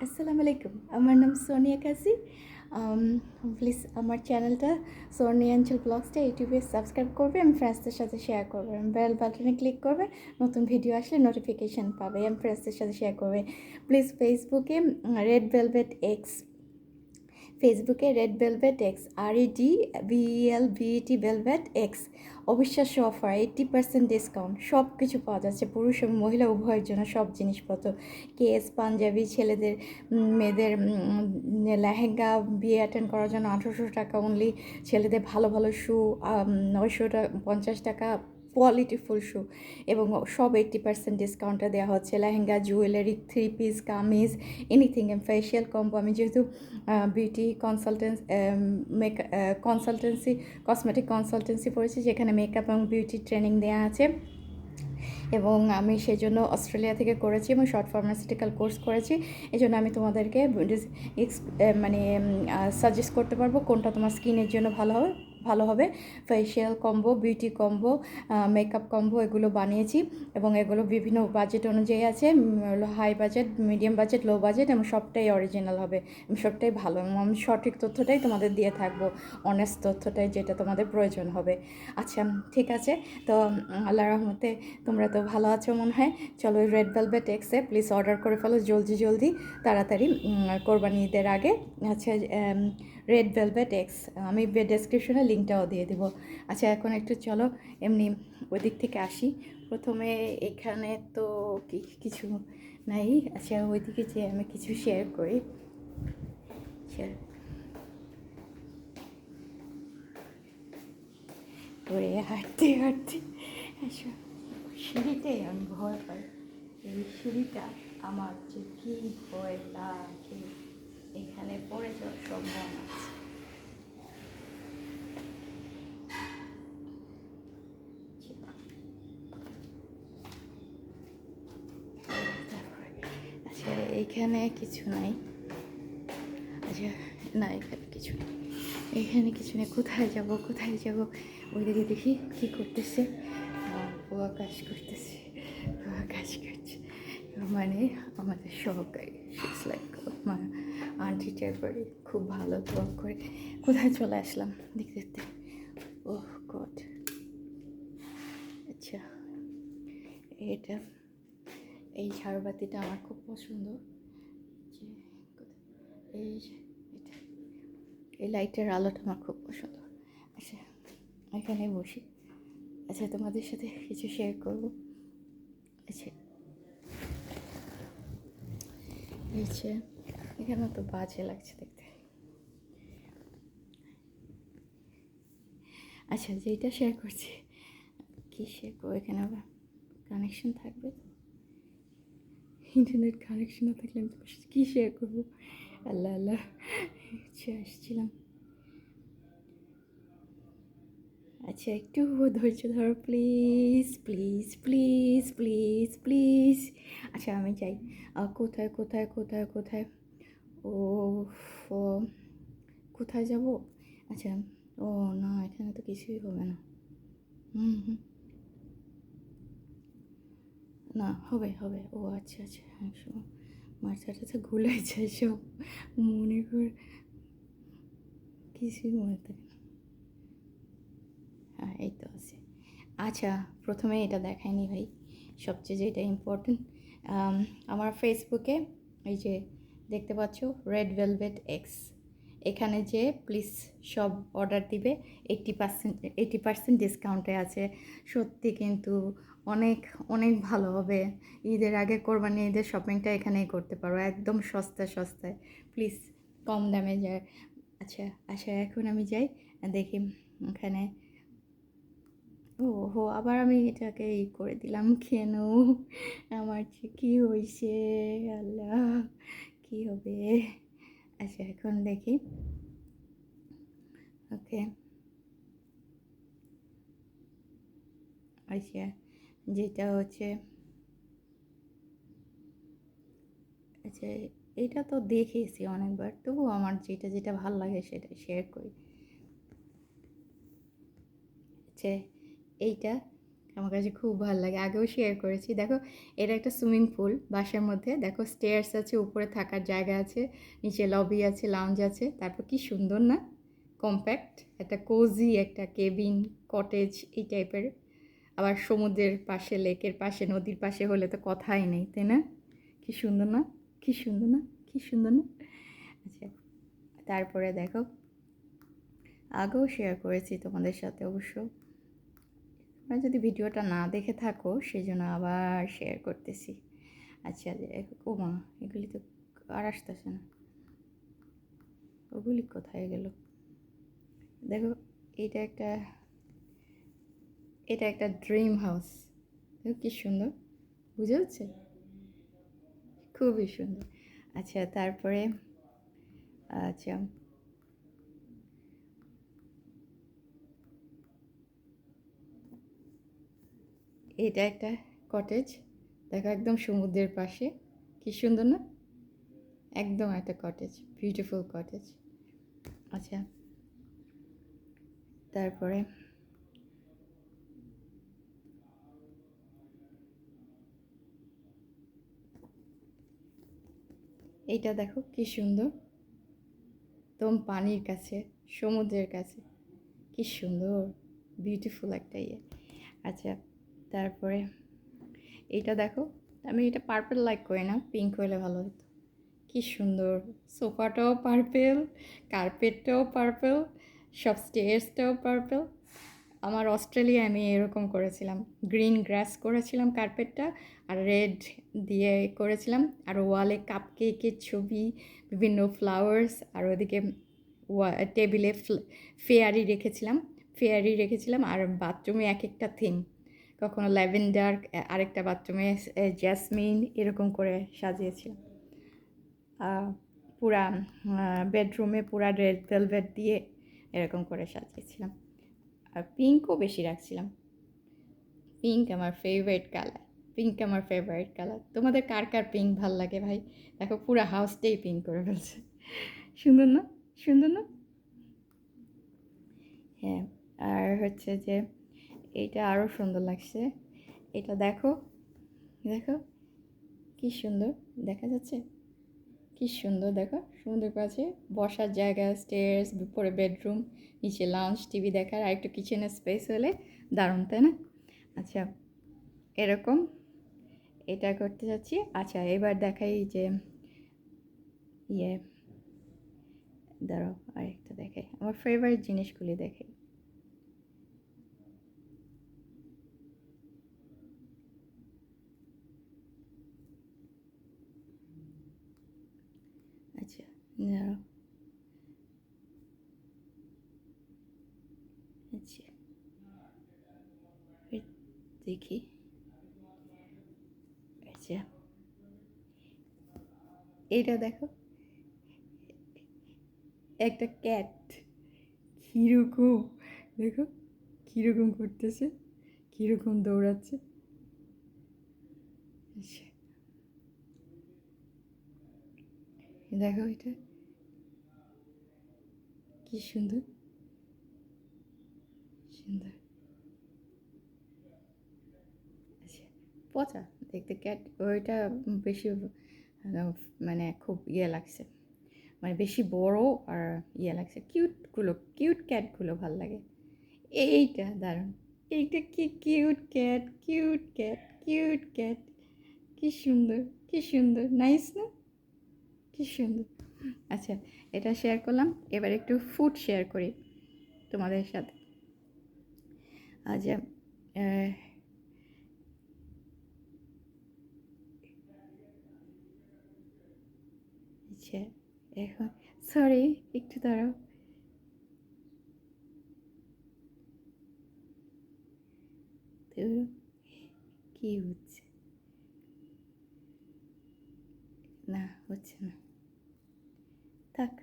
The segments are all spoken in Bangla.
আসসালামু আলাইকুম আমার নাম সোনিয়া কাসি প্লিজ আমার চ্যানেলটা সোনিয়াঞ্চল ব্লগসটা ইউটিউবে সাবস্ক্রাইব করবে আমি ফ্রেন্ডসদের সাথে শেয়ার করবে বেল বাটনে ক্লিক করবে নতুন ভিডিও আসলে নোটিফিকেশান পাবে আমি ফ্রেন্ডসদের সাথে শেয়ার করবে প্লিজ ফেসবুকে রেড ভেলভেট এক্স ফেসবুকে red velvet X R E D VL VET velvet X অবিশ্বাস্য অফার এইট্টি পার্সেন্ট ডিসকাউন্ট সব কিছু পাওয়া যাচ্ছে। পুরুষ এবং মহিলা, উভয়ের জন্য সব জিনিসপত্র। কেস, পাঞ্জাবি, ছেলেদের মেয়েদের লেহেঙ্গা বিয়ে অ্যাটেন্ড করার জন্য আঠেরোশো টাকা অনলি ছেলেদের ভালো ভালো শু নয়শো টাকা পঞ্চাশ টাকা কোয়ালিটিফুল শু এবং সব এইট্টি পার্সেন্ট ডিসকাউন্টে দেওয়া হচ্ছে। Lehenga jewellery three piece kameez anything M facial combo আমি যেহেতু beauty consultants make consultancy cosmetic consultancy পড়েছি, যেখানে মেকআপ এবং বিউটি ট্রেনিং দেওয়া আছে। এবং আমি সেই জন্য অস্ট্রেলিয়া থেকে করেছি এবং শর্ট ফার্মাসিউটিক্যাল কোর্স করেছি। এই জন্য আমি তোমাদেরকে মানে সাজেস্ট করতে পারব কোনটা তোমার স্কিনের জন্য ভালো হবে। ভালো হবে। Facial combo beauty combo makeup combo এগুলো বানিয়েছি এবং এগুলো বিভিন্ন বাজেট অনুযায়ী আছে। High budget medium budget low budget এবং সবটাই অরিজিনাল হবে। সবটাই ভালো এবং আমি সঠিক তথ্যটাই তোমাদের দিয়ে থাকব। অনেস্ট তথ্যটাই যেটা তোমাদের প্রয়োজন হবে। আচ্ছা ঠিক আছে। তো আল্লাহ রহমতে তোমরা তো ভালো আছো মনে হয়। চলো রেড ভেলভেট এক্সে প্লিজ অর্ডার করে ফেলো জলদি জলদি। তাড়াতাড়ি কোরবানি ঈদের আগে। আচ্ছা রেড ভেলভেট এক্স আমি ডেসক্রিপশনে লিঙ্কটাও দিয়ে দেবো। আচ্ছা এখন একটু চলো, এমনি ওই দিক থেকে আসি। প্রথমে এখানে তো কিছু নাই। আচ্ছা ওইদিকে যে আমি কিছু শেয়ার করি। শেয়ার করে হাঁটতে হাঁটতে। আসো সিঁড়িতে আমি ভয় পাই। এই সিঁড়িটা আমার যে কী ভয় লাগে। এখানে পড়ে যাওয়ার সম্ভাবনা আছে। আচ্ছা এইখানে কিছু নাই। আচ্ছা না, এখানে কিছু নেই। এখানে কিছু নেই। কোথায় যাব কোথায় যাব? ওইদিকে দেখি কি করতেছে। ও কাজ করতেছে, ও কাজ করছে। মানে আমাদের সহকারী লাইক আমার আন্টি টাইপারে খুব ভালো ওয়ার্ক করে। কোথায় চলে আসলাম? দেখতে দেখতে। Oh god. আচ্ছা এটা, এই ঝাড়বাতিটা আমার খুব পছন্দ। যে, এই এটা। এই লাইটের আলোটা আমার খুব পছন্দ। আচ্ছা এখানে বসি। আচ্ছা তোমাদের সাথে কিছু শেয়ার করব। আচ্ছা। এখানে তো বাজে লাগছে দেখতে। আচ্ছা যেটা শেয়ার করছি, কি শেয়ার করব? এখানে আবার কানেকশন থাকবে ইন্টারনেট কানেকশন না থাকলে আমি কী শেয়ার করব? আল্লাহ আল্লাহ আসছিলাম। আচ্ছা একটু ধৈর্য ধরো please please please please please আচ্ছা আমি যাই। কোথায় কোথায় কোথায় কোথায়? ও কোথায় যাব? আচ্ছা ও না, এখানে তো কিছুই হবে না। হুম হুম। না, হবে হবে। ও আচ্ছা আচ্ছা সব। মাথাটা তো ঘুলে যায় সব। মনে কর, কিছুই মনে থাকে না। হ্যাঁ এই তো আছে। আচ্ছা প্রথমে এটা দেখায়নি ভাই। সবচেয়ে যেটা ইম্পর্টেন্ট আমার ফেসবুকে এই যে দেখতে পাচ্ছ? রেড ভেলভেট এক্স এখানে যে প্লিজ সব অর্ডার দিবে এইট্টি পার্সেন্ট এইটি পার্সেন্ট ডিসকাউন্টে আছে। সত্যি কিন্তু অনেক অনেক ভালো হবে। ঈদের আগে কোরবানি ঈদের শপিংটা এখানেই করতে পারো, একদম সস্তা সস্তায়। প্লিজ কম দামে যায় আচ্ছা আচ্ছা এখন আমি যাই, দেখি ওখানে। ও হো আবার আমি এটাকে ই করে দিলাম কেন? আমার যে কী হয়েছে আল্লাহ। কী হবে? আচ্ছা এখন দেখি। ওকে। আচ্ছা যেটা হচ্ছে আচ্ছা এটা তো দেখেছি অনেকবার তবু আমার যেটা যেটা ভালো লাগে সেটা শেয়ার করি। আচ্ছা এইটা আমার কাছে খুব ভালো লাগে। আগেও শেয়ার করেছি। দেখো, এটা একটা সুইমিং পুল বাসার মধ্যে। দেখো স্টেয়ার্স আছে, উপরে থাকার জায়গা আছে, নিচে লবি আছে লাউঞ্জ আছে। তারপর কি সুন্দর না? কম্প্যাক্ট একটা কোজি একটা কেবিন কটেজ এই টাইপের আবার সমুদ্রের পাশে লেকের পাশে, নদীর পাশে হলে তো কথাই নেই, তাই না? কি সুন্দর না? কি সুন্দর না? কি সুন্দর না? আচ্ছা তারপরে দেখো, আগেও শেয়ার করেছি তোমাদের সাথে অবশ্য। তোমরা যদি ভিডিওটা না দেখে থাকো সেই জন্য আবার শেয়ার করতেছি। আচ্ছা ও মা এগুলি তো আর আসতেছে না। ওগুলি কোথায় গেল? দেখো, এটা একটা এটা একটা ড্রিম হাউস দেখো কি সুন্দর, বুঝে যাচ্ছে? খুবই সুন্দর। আচ্ছা তারপরে আচ্ছা এটা একটা কটেজ দেখো একদম সমুদ্রের পাশে। কি সুন্দর না? একদম একটা কটেজ বিউটিফুল কটেজ আচ্ছা। তারপরে এইটা দেখো কি সুন্দর। একদম পানির কাছে, সমুদ্রের কাছে। কি সুন্দর বিউটিফুল একটা ইয়ে। আচ্ছা। তারপরে এইটা দেখো। আমি এটা পার্পেল লাইক করি না পিঙ্ক হলে ভালো হতো কি সুন্দর। সোফাটাও পার্পেল কার্পেটটাও পার্পেল সব স্টেয়ার্সটাও পার্পেল আমার অস্ট্রেলিয়ায় আমি এরকম করেছিলাম। গ্রিন গ্রাস করেছিলাম কার্পেটটা আর রেড দিয়ে করেছিলাম। আর ওয়ালে কাপ কেকের ছবি, বিভিন্ন ফ্লাওয়ার্স আর ওদিকে টেবিলে ফেয়ারি রেখেছিলাম। ফেয়ারি রেখেছিলাম আর বাথরুমে এক একটা থিম কখনো ল্যাভেন্ডার আরেকটা বাথরুমে জ্যাসমিন এরকম করে সাজিয়েছিলাম পুরা বেডরুমে পুরা রেড ভেলভেট দিয়ে এরকম করে সাজিয়েছিলাম। আর পিঙ্কও বেশি রাখছিলাম। পিঙ্ক আমার ফেভারিট কালার পিঙ্ক আমার ফেভারিট কালার তোমাদের কার কার পিঙ্ক ভালো লাগে ভাই? দেখো পুরো হাউসটাই পিঙ্ক করে ফেলছে। সুন্দর না? সুন্দর না? হ্যাঁ আর হচ্ছে যে এটা আরও সুন্দর লাগছে। এটা দেখো দেখো, কি সুন্দর, দেখা যাচ্ছে? কি সুন্দর, দেখো সুন্দর পাশে বসার জায়গা স্টেয়ার্স উপরে বেডরুম নিচে লাঞ্চ টিভি দেখার আর একটু কিচেনের স্পেস হলে দারুণ, তাই না? আচ্ছা এরকম এটা করতে যাচ্ছি। আচ্ছা এবার দেখাই যে ইয়ে দাঁড়াও, আরেকটা দেখাই। আমার ফেভারিট জিনিসগুলি দেখাই। আচ্ছা দাঁড়াও আচ্ছা দেখি আচ্ছা এটা দেখো একটা ক্যাট কীরকম দেখো কীরকম করতেছে কীরকম দৌড়াচ্ছে আচ্ছা দেখো এটা কি সুন্দর। সুন্দর। আচ্ছা পচা। দেখতে ক্যাট ওইটা বেশি মানে খুব ইয়ে লাগছে। মানে বেশি বড় আর ইয়ে লাগছে। কিউটগুলো কিউট ক্যাটগুলো ভালো লাগে। এইটা দারুণ। এইটা কি cute cat cute cat cute cat কি সুন্দর কি সুন্দর। নাইস না? কি সুন্দর। আচ্ছা এটা শেয়ার করলাম। এবার একটু ফুড শেয়ার করি তোমাদের সাথে। আচ্ছা আচ্ছা এখন সরি একটু দাঁড়াও। কি হচ্ছে? না হচ্ছে না। থাক,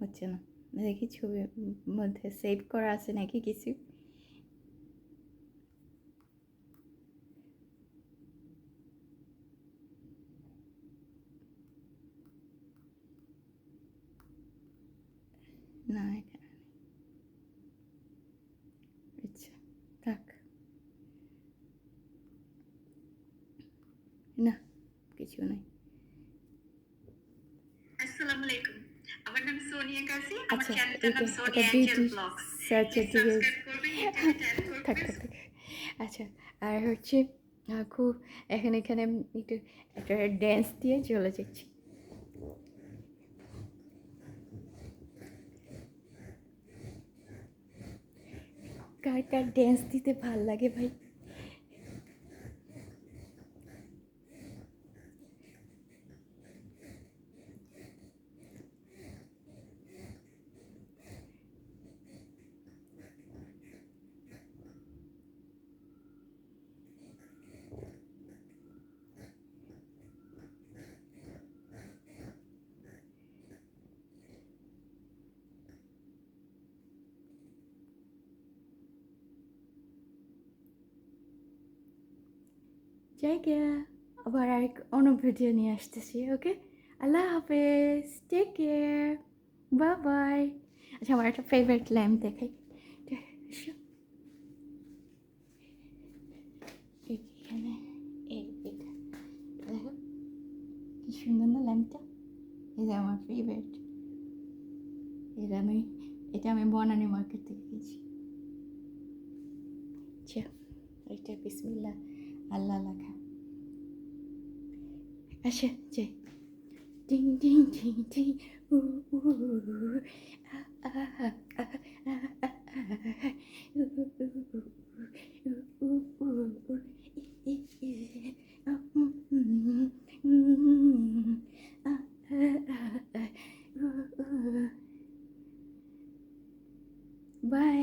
হচ্ছে না। দেখি ছবির মধ্যে সেভ করা আছে নাকি কিছু। না এখানে আচ্ছা থাক। না, কিছু নাই। সোনিয়া কাজী আমার আচ্ছা চ্যানেলটার নাম সোনিয়া অ্যাঞ্জেল ব্লগস সাবস্ক্রাইব করবেন থাক থাক আচ্ছা আর হচ্ছে খুব এখানে এখানে একটু একটা ড্যান্স দিয়ে চলে যাচ্ছি। কার কার ড্যান্স দিতে ভালো লাগে ভাই? জায়গা আবার আরেক অন্য ভিডিও নিয়ে আসতেছি ওকে আল্লাহ হাফেজ টেক কেয়ার বাই বাই আচ্ছা আমার একটা ফেভারিট ল্যাম্প দেখাই। দেখো কি সুন্দর না ল্যাম্পটা এটা আমার ফেভারিট এটা আমি এটা আমি বনানি মার্কেট থেকে কিনছি। আচ্ছা এটা বিসমিল্লা আল্লাহ লেখা আচ্ছা যাই ডিং ডিং ডিং ডিং উ উ বাই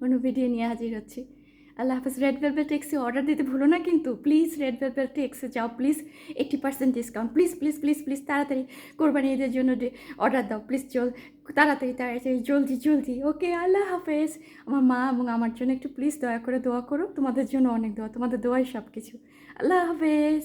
অন্য ভিডিও নিয়ে হাজির হচ্ছি আল্লাহ হাফেজ রেড ভেলভেট টেক্সে অর্ডার দিতে ভুলো না কিন্তু প্লিজ রেড ভেলভেট টেক্সে যাও please eighty percent discount please please please please তাড়াতাড়ি কোরবানি ঈদের জন্য অর্ডার দাও প্লিজ চল তাড়াতাড়ি তাড়াতাড়ি, জলদি জলদি ওকে আল্লাহ হাফেজ। আমার মা এবং আমার জন্য একটু প্লিজ দয়া করে দোয়া করো, তোমাদের জন্য অনেক দোয়া, তোমাদের দোয়াই সব কিছু আল্লাহ হাফেজ।